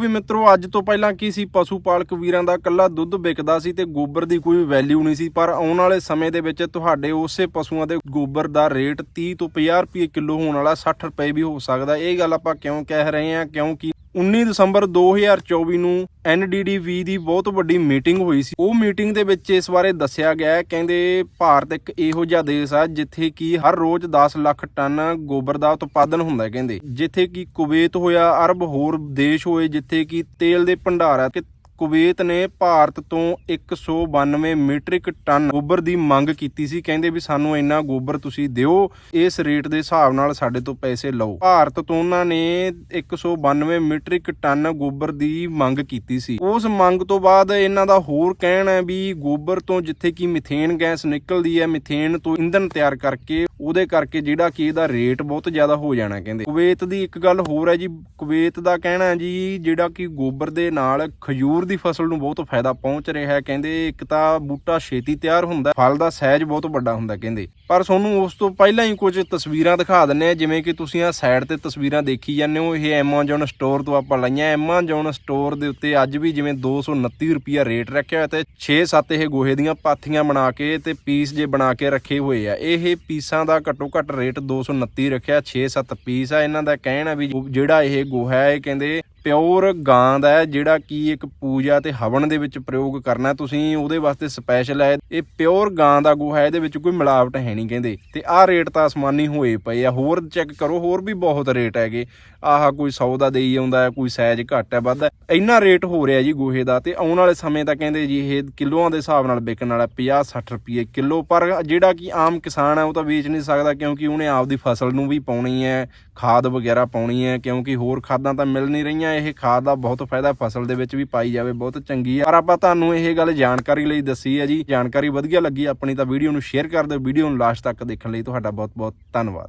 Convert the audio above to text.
ਵੀ ਮਿੱਤਰੋ, ਅੱਜ ਤੋਂ ਪਹਿਲਾਂ ਕੀ ਸੀ? ਪਸ਼ੂ ਪਾਲਕ ਵੀਰਾਂ ਦਾ ਕੱਲਾ ਦੁੱਧ ਵਿਕਦਾ ਸੀ ਤੇ ਗੋਬਰ ਦੀ ਕੋਈ ਵੈਲਿਊ ਨਹੀਂ ਸੀ, ਪਰ ਆਉਣ ਵਾਲੇ ਸਮੇਂ ਦੇ ਵਿੱਚ ਤੁਹਾਡੇ ਉਸੇ ਪਸ਼ੂਆਂ ਦੇ ਗੋਬਰ ਦਾ ਰੇਟ 30 ਤੋਂ 50 ਰੁਪਏ ਕਿਲੋ ਹੋਣ ਵਾਲਾ 60 ਰੁਪਏ ਵੀ ਹੋ ਸਕਦਾ। ਇਹ ਗੱਲ ਆਪਾਂ ਕਿਉਂ ਕਹਿ ਰਹੇ ਹਾਂ? ਕਿਉਂਕਿ 19 ਦਸੰਬਰ 2024 ਨੂੰ NDDV ਦੀ ਬਹੁਤ ਵੱਡੀ ਮੀਟਿੰਗ ਹੋਈ ਸੀ। ਉਹ ਮੀਟਿੰਗ ਦੇ ਵਿੱਚ ਇਸ ਬਾਰੇ ਦੱਸਿਆ ਗਿਆ ਕਹਿੰਦੇ ਭਾਰਤ ਇੱਕ ਇਹੋ ਜਿਹਾ ਦੇਸ਼ ਆ, ਜਿੱਥੇ ਕਿ ਹਰ ਰੋਜ਼ 10 ਲੱਖ ਟਨ ਗੋਬਰ ਦਾ ਉਤਪਾਦਨ ਹੁੰਦਾ ਹੈ, ਕਹਿੰਦੇ। ਜਿੱਥੇ ਕਿ ਕੁਵੇਤ ਹੋਇਆ, ਅਰਬ ਹੋਰ ਦੇਸ਼ ਹੋਏ, ਜਿੱਥੇ ਕਿ ਤੇਲ ਦੇ ਭੰਡਾਰ ਆ, ਕਿ ਕੁਵੈਤ ਨੇ ਭਾਰਤ ਤੋਂ 192 ਮੀਟ੍ਰਿਕ ਟਨ ਗੋਬਰ ਦੀ ਮੰਗ ਕੀਤੀ ਸੀ। ਕਹਿੰਦੇ ਵੀ ਸਾਨੂੰ ਇੰਨਾ ਗੋਬਰ ਤੁਸੀਂ ਦਿਓ, ਇਸ ਰੇਟ ਦੇ ਹਿਸਾਬ ਨਾਲ ਸਾਡੇ ਤੋਂ ਪੈਸੇ ਲਓ। ਭਾਰਤ ਤੋਂ ਉਹਨਾਂ ਨੇ 192 ਮੀਟ੍ਰਿਕ ਟਨ ਗੋਬਰ ਦੀ ਮੰਗ ਕੀਤੀ ਸੀ। ਉਸ ਮੰਗ ਤੋਂ ਬਾਅਦ ਇਹਨਾਂ ਦਾ ਹੋਰ ਕਹਿਣਾ ਹੈ ਵੀ ਗੋਬਰ ਤੋਂ ਜਿੱਥੇ ਕਿ ਮਿਥੇਨ ਗੈਸ ਨਿਕਲਦੀ ਹੈ, ਮਿਥੇਨ ਤੋਂ ਇੰਧਨ ਤਿਆਰ ਕਰਕੇ ਉਹਦੇ ਕਰਕੇ ਜਿਹੜਾ ਕਿ ਇਹਦਾ ਰੇਟ ਬਹੁਤ ਜ਼ਿਆਦਾ ਹੋ ਜਾਣਾ ਕਹਿੰਦੇ। ਕੁਵੇਤ ਦੀ ਇੱਕ ਗੱਲ ਹੋਰ ਹੈ ਜੀ, ਕੁਵੇਤ ਦਾ ਕਹਿਣਾ ਜੀ, ਜਿਹੜਾ ਕਿ ਗੋਬਰ ਦੇ ਨਾਲ ਖਜੂਰ ਦੀ ਫਸਲ ਨੂੰ ਬਹੁਤ ਫਾਇਦਾ ਪਹੁੰਚ ਰਿਹਾ ਹੈ ਕਹਿੰਦੇ, ਇੱਕ ਤਾਂ ਬੂਟਾ ਛੇਤੀ ਤਿਆਰ ਹੁੰਦਾ, ਫਲ ਦਾ ਸਾਈਜ਼ ਬਹੁਤ ਵੱਡਾ ਹੁੰਦਾ ਕਹਿੰਦੇ। ਪਰ ਤੁਹਾਨੂੰ ਉਸ ਤੋਂ ਪਹਿਲਾਂ ਹੀ ਕੁਝ ਤਸਵੀਰਾਂ ਦਿਖਾ ਦਿੰਨੇ ਆ ਜਿਵੇਂ ਕਿ ਤੁਸੀਂ ਆ ਸਾਈਡ ਤੇ ਤਸਵੀਰਾਂ ਦੇਖੀ ਜਾਂਦੇ ਹੋ। ਇਹ Amazon ਸਟੋਰ ਤੋਂ ਆਪਾਂ ਲਈਆਂ। Amazon ਸਟੋਰ ਦੇ ਉੱਤੇ ਅੱਜ ਵੀ ਜਿਵੇਂ 229 ਰੁਪਿਆ ਰੇਟ ਰੱਖਿਆ ਹੋਇਆ ਤੇ 6-7 ਇਹ ਗੋਹੇ ਦੀਆਂ ਪਾਥੀਆਂ ਬਣਾ ਕੇ ਤੇ ਪੀਸ ਜੇ ਬਣਾ ਕੇ ਰੱਖੇ ਹੋਏ ਆ। ਇਹ ਪੀਸਾਂ ਦਾ ਘੱਟੋ ਘੱਟ ਰੇਟ 229 ਰੱਖਿਆ। 6-7 ਪੀਸ ਆ। ਇਹਨਾਂ ਦਾ ਕਹਿਣਾ ਵੀ ਜਿਹੜਾ ਇਹ ਗੋਹਾ ਹੈ, ਇਹ ਕਹਿੰਦੇ ਪਿਓਰ ਗਾਂ ਦਾ ਹੈ, ਜਿਹੜਾ ਕਿ ਇੱਕ ਪੂਜਾ ਤੇ ਹਵਨ ਦੇ ਵਿੱਚ ਪ੍ਰਯੋਗ ਕਰਨਾ ਤੁਸੀਂ ਉਹਦੇ ਵਾਸਤੇ ਸਪੈਸ਼ਲ ਹੈ। ਇਹ ਪਿਓਰ ਗਾਂ ਦਾ ਗੋਹਾ ਹੈ, ਇਹਦੇ ਵਿੱਚ ਕੋਈ ਮਿਲਾਵਟ ਹੈ ਨਹੀਂ ਕਹਿੰਦੇ। ਤੇ ਆਹ ਰੇਟ ਤਾਂ ਅਸਮਾਨੀ ਹੋਏ ਪਏ ਆ। ਹੋਰ ਚੈੱਕ ਕਰੋ, ਹੋਰ ਵੀ ਬਹੁਤ ਰੇਟ ਹੈਗੇ। ਆਹ ਕੋਈ 100 ਦਾ ਦੇਈ ਆਉਂਦਾ ਕੋਈ ਸਾਈਜ਼ ਘੱਟ ਹੈ, ਵੱਧ ਹੈ। ਇੰਨਾ ਰੇਟ ਹੋ ਰਿਹਾ ਜੀ ਗੋਹੇ ਦਾ ਤੇ ਆਉਣ ਵਾਲੇ ਸਮੇਂ ਤਾਂ ਕਹਿੰਦੇ ਜੀ ਇਹ ਕਿਲੋਆਂ ਦੇ ਹਿਸਾਬ ਨਾਲ ਵਿਕਣ ਵਾਲਾ 50 60 ਰੁਪਏ ਕਿਲੋ। ਪਰ ਜਿਹੜਾ ਕਿ ਆਮ ਕਿਸਾਨ ਹੈ, ਉਹ ਤਾਂ ਵੇਚ ਨਹੀਂ ਸਕਦਾ ਕਿਉਂਕਿ ਉਹਨੇ ਆਪਦੀ ਫਸਲ ਨੂੰ ਵੀ ਪਾਉਣੀ ਹੈ। ਖਾਦ ਵਗੈਰਾ ਪਾਉਣੀ ਹੈ, ਕਿਉਂਕਿ ਹੋਰ ਖਾਦਾਂ ਤਾਂ ਮਿਲ ਨਹੀਂ ਰਹੀਆਂ, ਇਹ ਖਾਦ ਦਾ ਬਹੁਤ ਫਾਇਦਾ ਫਸਲ ਦੇ ਵਿੱਚ ਵੀ ਪਾਈ ਜਾਵੇ, ਬਹੁਤ ਚੰਗੀ ਹੈ। ਪਰ ਆਪਾਂ ਤੁਹਾਨੂੰ ਇਹ ਗੱਲ ਜਾਣਕਾਰੀ ਲਈ ਦੱਸੀ ਹੈ ਜੀ, ਜਾਣਕਾਰੀ ਵਧੀਆ ਲੱਗੀ, ਆਪਣੀ ਤਾਂ ਵੀਡੀਓ ਨੂੰ ਸ਼ੇਅਰ ਕਰ ਦਿਓ, ਵੀਡੀਓ ਨੂੰ ਲਾਸਟ ਤੱਕ ਦੇਖਣ ਲਈ ਤੁਹਾਡਾ ਬਹੁਤ ਬਹੁਤ ਧੰਨਵਾਦ।